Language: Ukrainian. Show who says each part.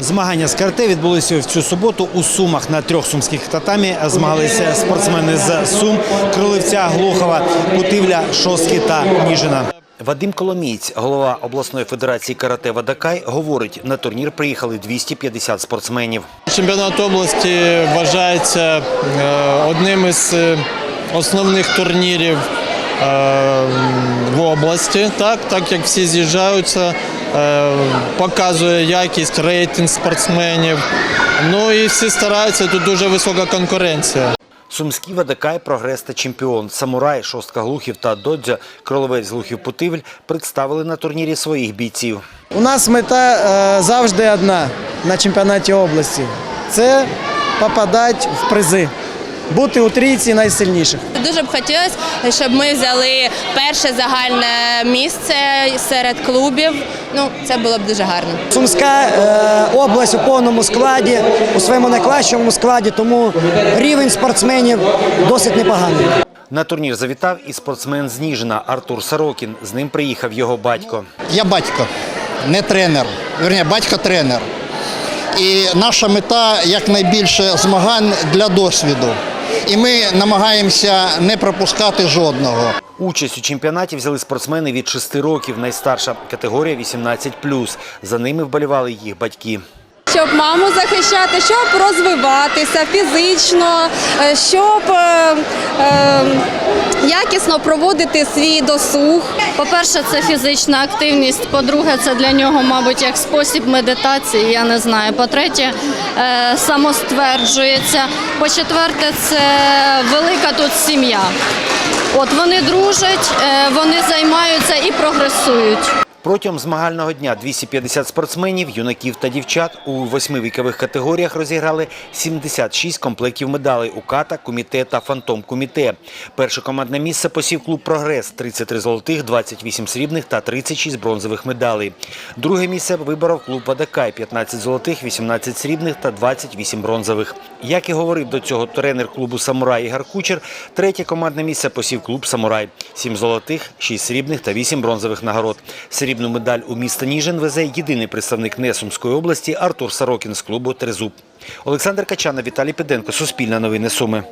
Speaker 1: Змагання з карате відбулися в цю суботу у Сумах. На трьох сумських татамі змагалися спортсмени з Сум, Кроливця, Глухова, Путивля, Шостки та Ніжина. Вадим Коломієць, голова обласної федерації карате Вадакай, говорить, на турнір приїхали 250 спортсменів.
Speaker 2: Чемпіонат області вважається е, одним із е, основних турнірів е, в області, так, так як всі з'їжджаються, показує якість, рейтинг спортсменів. Ну і всі стараються, тут дуже висока конкуренція.
Speaker 1: Сумський Вадакай, прогрес та чемпіон. Самурай, Шостка Глухів та Додзя, Кроловець Глухів Путивль представили на турнірі своїх бійців.
Speaker 3: У нас мета е, завжди одна на чемпіонаті області це попадати в призи, бути у трійці найсильніших.
Speaker 4: Дуже б хотілося, щоб ми взяли перше загальне місце серед клубів. Ну, це було б дуже гарно.
Speaker 3: Сумська е, область у повному складі, у своєму найкращому складі, тому рівень спортсменів досить непоганий.
Speaker 1: На турнір завітав і спортсмен з Ніжина Артур Сорокін. З ним приїхав його батько.
Speaker 5: Я батько, не тренер. Вірні, батько-тренер. І наша мета якнайбільше змагань для досвіду. І ми намагаємося не пропускати жодного.
Speaker 1: Участь у чемпіонаті взяли спортсмени від 6 років. Найстарша категорія 18+. За ними вболівали їх батьки.
Speaker 6: Щоб маму захищати, щоб розвиватися фізично, е, щоб е, е, якісно проводити свій досуг.
Speaker 7: По-перше, це фізична активність. По-друге, це для нього, мабуть, як спосіб медитації. Я не знаю. По-третє, е, самостверджується. По-четверте, це велика тут сім'я. От вони дружать, е, вони займаються і прогресують.
Speaker 1: Протягом змагального дня 250 спортсменів, юнаків та дівчат у восьми вікових категоріях розіграли 76 комплектів медалей у ката, коміте та фантом коміте. Перше командне місце посів клуб Прогрес 33 золотих, 28 срібних та 36 бронзових медалей. Друге місце виборов клуб Вадакай 15 золотих, 18 срібних та 28 бронзових. Як і говорив до цього тренер клубу Самурай Ігор Кучер, третє командне місце посів клуб Самурай 7 золотих, 6 срібних та 8 бронзових нагород. Срібну медаль у місто Ніжин везе єдиний представник Несумської області Артур Сорокін з клубу Трезуб. Олександр Качана, Віталій Педенко, Суспільне новини Суми.